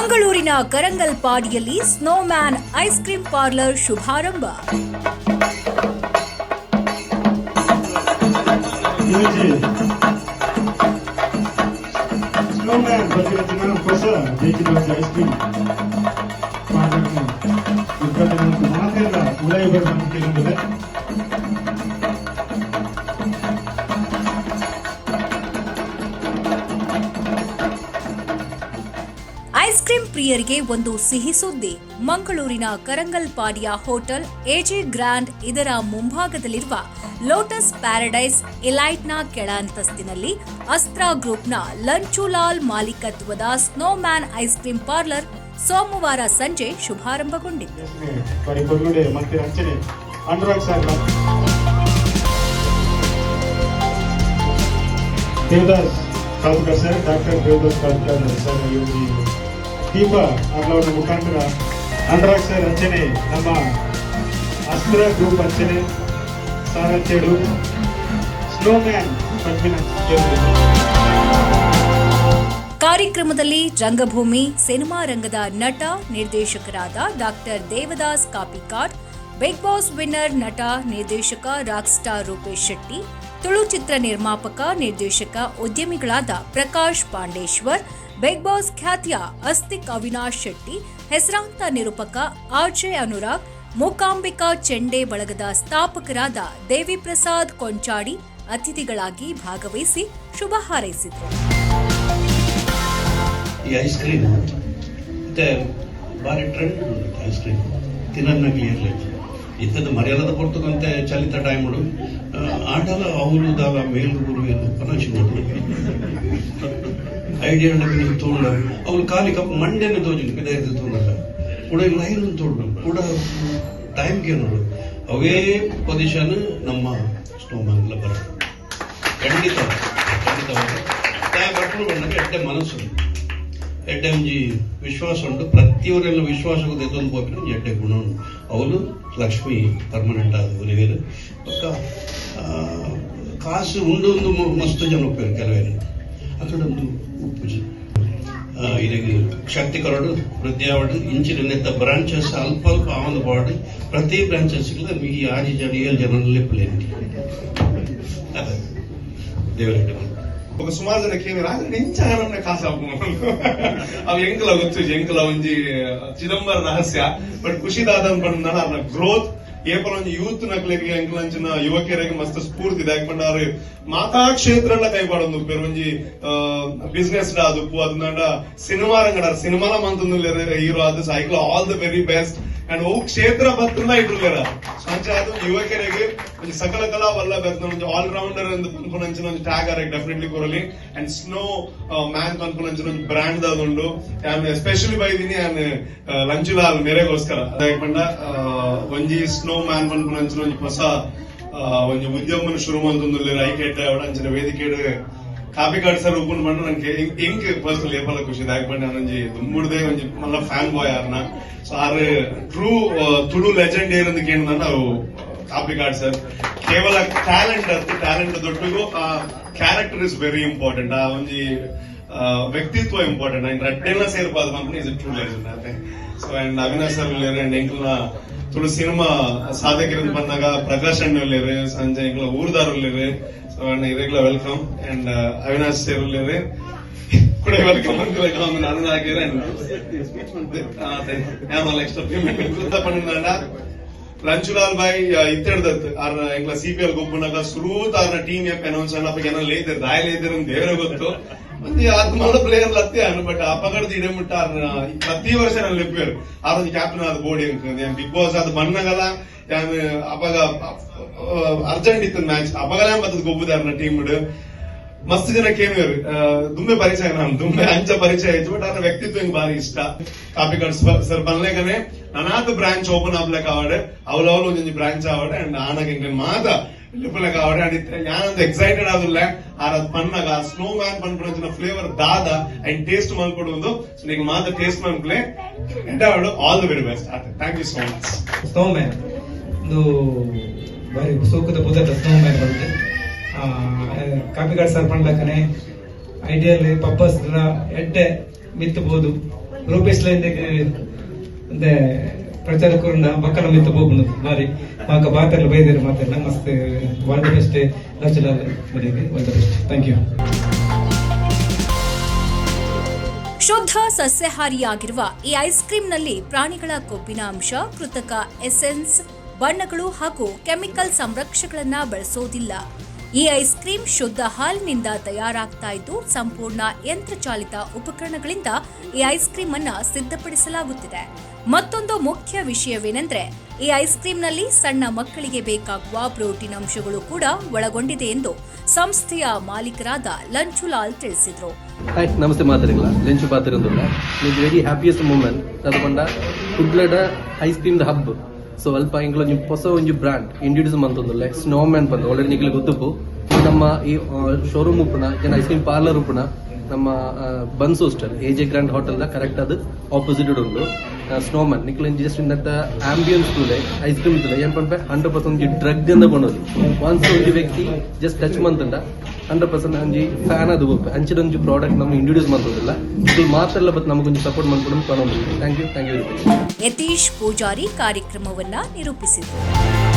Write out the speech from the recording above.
ಮಂಗಳೂರಿನ ಕರಂಗಲ್ಪಾಡಿಯಲ್ಲಿ snowman ice cream parlour ಶುಭಾರಂಭ. ಇವತ್ತು ಪ್ರಿಯರಿಗೆ ಒಂದು ಸಿಹಿ ಸುದ್ದಿ. ಮಂಗಳೂರಿನ ಕರಂಗಲ್ಪಾಡಿಯ ಹೋಟೆಲ್ ಎಜಿ ಗ್ರ್ಯಾಂಡ್ ಇದರ ಮುಂಭಾಗದಲ್ಲಿರುವ ಲೋಟಸ್ ಪ್ಯಾರಡೈಸ್ ಎಲೈಟ್ನ ಕೆಳ ಅಂತಸ್ತಿನಲ್ಲಿ ಅಸ್ತ್ರ ಗ್ರೂಪ್ನ ಲಂಚುಲಾಲ್ ಮಾಲೀಕತ್ವದ ಸ್ನೋಮ್ಯಾನ್ ಐಸ್ ಕ್ರೀಂ ಪಾರ್ಲರ್ ಸೋಮವಾರ ಸಂಜೆ ಶುಭಾರಂಭಗೊಂಡಿತು. ಸರ್ ಡಾಕ್ಟರ್ ದೇವದಾಸ್ ಸರ್ ಇವರು ದೀಪ ಅನ್ನೋದ್ರ ಮುಖಾಂತರ ಅನುರಾಗ್ ರಚನೆ ನಮ್ಮ ಅಸ್ತ್ರ ಗ್ರೂಪ್ ಅಂಚನೆ ಸಾರಥ್ಯಡು ಸ್ನೋಮ್ಯಾನ್ ಪದ್ಮಿನ ಕಾರ್ಯಕ್ರಮದಲ್ಲಿ ರಂಗಭೂಮಿ, ಸಿನಿಮಾ ರಂಗದ ನಟ ನಿರ್ದೇಶಕರಾದ doctor Devdas Kapikad Bigg Boss winner ನಟ ನಿರ್ದೇಶಕ ರಾಕ್ ಸ್ಟಾರ್ ರೂಪೇಶ್ ಶೆಟ್ಟಿ, ತುಳು ಚಿತ್ರ ನಿರ್ಮಾಪಕ ನಿರ್ದೇಶಕ ಉದ್ಯಮಿಗಳಾದ ಪ್ರಕಾಶ್ ಪಾಂಡೇಶ್ವರ್ ಬಿಗ್ ಬಾಸ್ ಖ್ಯಾತಿಯ ಅಸ್ತಿಕ್ ಅವಿನಾಶ್ ಶೆಟ್ಟಿ, ಹೆಸರಾಂತ ನಿರೂಪಕ ಆರ್ಜೆ ಅನುರಾಗ್, ಮೂಕಾಂಬಿಕಾ ಚೆಂಡೆ ಬಳಗದ ಸ್ಥಾಪಕರಾದ ದೇವಿ ಪ್ರಸಾದ್ ಕೊಂಚಾಡಿ ಅತಿಥಿಗಳಾಗಿ ಭಾಗವಹಿಸಿ ಶುಭ ಹಾರೈಸಿದರು. ಈ ಐಸ್ ಕ್ರೀಮ್ ಮತ್ತೆ ಬಾರಿ ಟ್ರೆಂಡ್ ಐಸ್ ಕ್ರೀಮ್ ತಿನ್ನನ್ನಾಗಿ ಇರಲಿಲ್ಲ ಇಂಥದ್ದು ಮರ್ಯಾದ ಕೊಡ್ತಕ್ಕಂತೆ ಚಲಿತ ಟೈಮುಡು ಆಟಲ ಅವಳು ದಾಲ ಮೇಲ್ಗುರು ಎಂದು ಪನಾಶಿ ನೋಡು ಐಡಿಯಾ ನೀವು ತೋಂಡ ಅವಳು ಕಾಲಿ ಕಪ್ ಮಂಡ್ಯನ ತೋಜುಂಡು ಪಿದಾಯ್ತು ತೋಂಡಲ್ಲ ಕೂಡ ಲೈನ್ ತೋಡು ಕೂಡ ಟೈಮ್ಗೆ ನೋಡು. ಅವೇ ಪೊಸಿಷನ್ ನಮ್ಮ ಸ್ನೋಮ್ಯಾನ್ಲ ಬರ. ಖಂಡಿತ ಟೈಮ್ ಬರ್ಕೊಂಡು ಎಡ್ಡೆ ಮನಸ್ಸು. ಎಡ್ಡೆ ಒಂಜಿ ವಿಶ್ವಾಸ ಉಂಟು. ಪ್ರತಿಯೊರೆಲ್ಲ ವಿಶ್ವಾಸಕ್ಕೂ ಎದ್ದೊಂದು ಒಂಜಿ ಎಡ್ಡೆ ಗುಣ ಉಂಟು. ಅವಳು ಲಕ್ಷ್ಮಿ ಪರ್ಮನೆಂಟ್ ಆದ ಒಲಿವೇರು ಪಕ್ಕ ಕಾಸು ಉಂಡು ಒಂದು ಮಸ್ತು ಜನ ಉಪಯೋಗ ಕೆಲವೇನು ಅದೊಂದು ಪೂಜೆ ಇದಕ್ಕೆ ಶಕ್ತಿ ಕೊರಡು ವೃದ್ಧಾವಡು ಇಂಚಿನ ಬ್ರಾಂಚಸ್ ಅಲ್ಪ ಅಲ್ಪ ಆಮದು ಬಾಡು ಪ್ರತಿ ಬ್ರಾಂಚಸ್ಗೆ ಮೀ ಆಜಿ ಜನ ಏಳು ಜನರಲ್ಲೇ ಪ್ಲೇಂಟಿ ದೇವರಡ್ಡಿ ఒక సుమారు జనకి రాజు నించారన్న కాసాపు అవి ఎంకల వచ్చు ఎంకల ಒಂಜಿ ಚಿದಂಬರ ರಹಸ್ಯ ಬಟ್ ಖುಷಿ ದಾದನ್ ಪಂಡ ಗ್ರೋತ್ ಏಪಲ ಒಂದು ಯೂತ್ ನಕ್ಲೆಗೆ ಅಂಚಿನ ಯುವಕರಿಗೆ ಮಸ್ತ್ ಸ್ಫೂರ್ತಿ ಇದೆ. ಯಾಕಂದ್ರೆ ಅವ್ರು ಮಾತಾ ಕ್ಷೇತ್ರಲ್ಲ ಕೈಪಾಡೊಂದು ಬೇರೆ ಒಂಜಿ ಬಿಸ್ನೆಸ್ ಅದು ಅದನ್ನ ಸಿನಿಮಾ ರಂಗಡ ಸಿನಿಮಾಲ ಮಂತಂದು ಹೀರೋ ಅದು cycle all the very best and ಓ ಕ್ಷೇತ್ರ ಬತ್ತಲ್ಲ ಇಟ್ಟು ಸಂಚ ಅದು ಯುವಕರಿಗೆ ಒಂದು ಸಕಲ ಕಲಾ ವಲ್ಲ ಬೆತ್ತ ಒಂದು ಆಲ್ ರೌಂಡರ್ ಎಂದು ಪನ್ಪುನಂಚಿನ ಒಂದು ಟ್ಯಾಗ್ ಆರ ಡೆಫಿನೆಟ್ಲಿ ಕೊರಲಿ ಅಂಡ್ ಸ್ನೋ ಮ್ಯಾನ್ ಪನ್ಪುನಂಚಿನ ಒಂದು ಬ್ರ್ಯಾಂಡ್ ದಾದುಂಡು ಆ್ಯಂಡ್ ಎಸ್ಪೆಷಲಿ ಬೈದಿನಿ ಆ್ಯಂಡ್ ಲಂಚುಲಾಲ್ ಮೇರೆಗೋಸ್ಕರ ಪಂಡ ಒಂಜಿ ಸ್ನೋ ಮ್ಯಾನ್ ಪನ್ಪುನಂಚಿನ ಒಂದು ಹೊಸ ಒಂದು ಉದ್ಯಮನ ಶುರು ಮಂತೊಂದುಲ್ಲೇರ ಐಕೆಟ್ ಅವಡ ಅಂಚಿನ ವೇದಿಕೆಡ್ ಕಾಪಿ ಕಾರ್ಡ್ ಸರ್ ಓಪನ್ ಮಾಡಿ ನನಗೆ ಇಂಕ್ ಪರ್ಸನಲ್ ಏಪಲ ಖುಷಿ ಆಯ್ಕೊಂಡು ನಾನೊಂಜಿ ದುಮ್ಮುಡ್ದೆ, ಒಂಜಿ ಮಲ್ಲ ಫ್ಯಾನ್ ಬಾಯ್ ಆರ್ನ ಸೊ ಆರ್ ಟ್ರೂ ತುಳು ಲೆಜೆಂಡ್ ಏನಂದು ಕೇಳಿದ ನಾವು ಕಾಪಿ ಕಾರ್ಡ್ ಸರ್ ಕೇವಲ ಟ್ಯಾಲೆಂಟ್ ಅದು ಟ್ಯಾಲೆಂಟ್ ದೊಡ್ಡಗೂ ಆ ಕ್ಯಾರೆಕ್ಟರ್ ಇಸ್ ವೆರಿ ಇಂಪಾರ್ಟೆಂಟ್ ಆ ಒಂಜಿ ಆ, ವ್ಯಕ್ತಿತ್ವ ಇಂಪಾರ್ಟೆಂಟ್ ಅಂಡ್ ರಟ್ಟೆಲ್ಲ ಸೇರ್ಪಾದ ಕಂಪನಿ ಇಸ್ ಟ್ರೂ ಲೆಜೆಂಡ್ ಅದೇ so and Avinash sir and ಎಂಕಲ್ನ Tulu cinema ಸಾಧಕರಿಂದ ಬಂದಾಗ ಪ್ರಕಾಶ್ ಅಣ್ಣ ಉಳ್ಳೇರು ಸಂಜಯ್ ಎಂಕಲ ಊರ್ದಾರ್ ಉಳ್ಳೇರು ಸೊ ಅಂಡ್ ಇರೆಗ್ಲ ವೆಲ್ಕಮ್ ಅಂಡ್ ಅವಿನಾಶ್ ಸರ್ ಉಳ್ಳೇರು ಕೂಡ ವೆಲ್ಕಮ್ ಅಂತ ಒಂದು ನಾನು ಹಾಕಿದ್ರೆ ಎಕ್ಸ್ಟ್ರಾ ಪೇಮೆಂಟ್ ಪಣ್ಣ ರಂಚುಲಾಲ್ ಬಾಯ್ ಇತ್ತಿಡ್ದತ್ ಆರ್, ಎಂಗ್ಲ ಸಿಪಿಎಲ್ ಗೊಬ್ಬನಾಗ ಸುರೂತ್ ಆರ್ನ ಟೀಮ್ ಎಪ್ ಅನೌನ್ಸ್ ಅನ್ನ ಅಪ್ಪ ಏನೋ ಲೇದರ್ ದಾಯ ಲೇದರ್ ಅಂತ ದೇವರೇ ಗೊತ್ತು. ಮತ್ತೆ ಅದ್ ಮಾಡೋ ಪ್ಲೇಯರ್ ಲತ್ತೆ ಅನ್ನು ಬಟ್ ಅಪಗಡದ ಇಡಮುಟ್ಟ ಆರ್ನ, ಪ್ರತಿ ವರ್ಷ ನಾನು ಲೆಪ್ಪೇರು ಆರೊಂದು ಕ್ಯಾಪ್ಟನ್ ಆದ ಬೋರ್ಡ್ ಹೆಂಗ್ ಬಿಗ್ ಬಾಸ್ ಅದು ಬಣ್ಣಗಲ ಅಪಗ ಅರ್ಜೆಂಟ್ ಇತ್ತು ಮ್ಯಾಚ್ ಅಪಗಲ ಮತ್ತದ ಗೊಬ್ಬುದಾರ್ನ ಟೀಮ್ ಮಸ್ತ್ ಜನ ದುಂಬೆ ಪರಿಚಯ ನಾನು, ದುಂಬೆ ಅಂಚ ಪರಿಚಯ ಆಯ್ತು ಬಟ್ ಅದರ ವ್ಯಕ್ತಿತ್ವ ಹಿಂಗ್ ಬಾರಿ ಇಷ್ಟ. ಕಾಪಿ ಕಾರ್ಡ್ ಸರ್ ಬಂದ್ಲೇಗನೆ ನನಾತು ಬ್ರಾಂಚ್ ಓಪನ್ ಆಗ್ಲಕ್ ಆವಡೆ ಅವ್ಲು ಒಂದೊಂದು ಬ್ರಾಂಚ್ ಆವಡೆ ಅಂಡ್ ಆನಾಗ ಹಿಂಗ ಮಾತ ಲಿಪ್ಪಲಕ್ ಆವಡೆ ಅಂಡ್ ಯಾನಂದ ಎಕ್ಸೈಟೆಡ್ ಆದ್ರಲ್ಲ, ಆರ್ ಪನ್ನಾಗ ಸ್ನೋ ಮ್ಯಾನ್ ಪನ್ಪುನ ಫ್ಲೇವರ್ ದಾದ ಅಂಡ್ ಟೇಸ್ಟ್ ಮಾಡ್ಕೊಡುವುದು ಸೊ ನಿಂಗೆ ಮಾತ ಟೇಸ್ಟ್ ಮನ್ಪ್ಲೆ ಅವಳು all the very best thank you so much snowman ಒಂದು ಬಾರಿ ಸೂಕದ ಸ್ನೋ ಮ್ಯಾನ್ ಬಂದೆ ಕಾಪಿಗಾಡ್ ಸರ್ ಐಡಿಯಲ್ ಪಪ್ಪಸ್ ಎಡ್ಡೆ ಮಿತ್ತಬಹುದು. ರೂಪೇಶ್ ಅಂದೆ ಪ್ರಚಾರ ಕೊರಂಡ ಬಕ್ಕಲ ಮಿತ್ತ ಬಾರಿ ಮಾಕ ಬಾತಲ್ಲಿ ಬೈದಿರ ಮಾತೆಲ್ಲ ಮಸ್ತ್ world best all the best thank you ಶುದ್ಧ ಸಸ್ಯಾಹಾರಿಯಾಗಿರುವ ಈ ಐಸ್ ಕ್ರೀಂನಲ್ಲಿ ಪ್ರಾಣಿಗಳ ಕೊಬ್ಬಿನ ಅಂಶ, ಕೃತಕ ಎಸೆನ್ಸ್ ಬಣ್ಣಗಳು ಹಾಗೂ ಕೆಮಿಕಲ್ ಸಂರಕ್ಷಕಗಳನ್ನ ಬಳಸೋದಿಲ್ಲ. ಈ ಐಸ್ ಕ್ರೀಂ ಶುದ್ಧ ಹಾಲಿನಿಂದ ತಯಾರಾಗ್ತಾ ಇದ್ದು, ಸಂಪೂರ್ಣ ಯಂತ್ರಚಾಲಿತ ಉಪಕರಣಗಳಿಂದ ಈ ಐಸ್ ಕ್ರೀಮ್ ಅನ್ನ ಸಿದ್ಧಪಡಿಸಲಾಗುತ್ತಿದೆ. ಮತ್ತೊಂದು ಮುಖ್ಯ ವಿಷಯವೇನೆಂದ್ರೆ, ಈ ಐಸ್ ಕ್ರೀಂನಲ್ಲಿ ಸಣ್ಣ ಮಕ್ಕಳಿಗೆ ಬೇಕಾಗುವ ಪ್ರೋಟೀನ್ ಅಂಶಗಳು ಕೂಡ ಒಳಗೊಂಡಿದೆ ಎಂದು ಸಂಸ್ಥೆಯ ಮಾಲೀಕರಾದ ಲಂಚುಲಾಲ್ ತಿಳಿಸಿದರು. ನಮಸ್ತೆ ಮಾತಾಡಿಲ್ಲ Lanchu ice cream hub so ಅಲ್ಪ ಒಂಜಿ ಹೊಸ ಒಂಜಿ ಬ್ರಾಂಡ್ ಇಂಟ್ರೊಡ್ಯೂಸ್ ಮಂತೊಂದುಲ್ಲೆ ಸ್ನೋ ಮ್ಯಾನ್ ಬಂದು ಆಲ್ರೆಡಿ ನಿಖಿಲ್ ಗೊತ್ತುಪ್ಪು ನಮ್ಮ ಈ ಶೋರೂಮ್ ಉಪ್ಪುನ ಜನ ಐಸ್ ಕ್ರೀಮ್ ಪಾರ್ಲರ್ ಉಪ್ಪುನ, ನಮ್ಮ buns hostel A J grand hotel the correct ಅದು ಆಪೋಸಿಟ್ ಉಂಡು ಸ್ನೋಮನ್ ನಿಕ್ಲ ಜಸ್ಟ್ ಇಂದ ಆಂಬಿಯನ್ಸ್ ತೂಲೆ ಐಸ್ ಕ್ರೀಮ್ ಇತ್ತಲ್ಲ ಏನ್ ಪಂಪೆ ಹಂಡ್ರೆಡ್ ಪರ್ಸೆಂಟ್ ಡ್ರಗ್ ಅಂತ ಕೊಂಡೋದು ಒನ್ಸ್ ಒಂಜಿ ವ್ಯಕ್ತಿ ಜಸ್ಟ್ ಟಚ್ ಮಂತ್ ಮಂತಂಡ ಹಂಡ್ರೆಡ್ ಪರ್ಸೆಂಟ್ ಅಂಜಿ ಫ್ಯಾನ್ ಅದು ಅಂಚಿನ ಒಂಜಿ ಪ್ರಾಡಕ್ಟ್ ನಮ್ಗೆ ಇಂಟ್ರೊಡ್ಯೂಸ್ ಮಾಡೋದಿಲ್ಲ ಇದು ಮಾತ್ರ ಬಟ್ ನಮಗೊಂದು ಸಪೋರ್ಟ್ ಮಾಡ್ಕೊಂಡು ಕಾಣೋದು thank you thank you Yathish Poojary ಕಾರ್ಯಕ್ರಮವನ್ನ ನಿರೂಪಿಸಿದರು.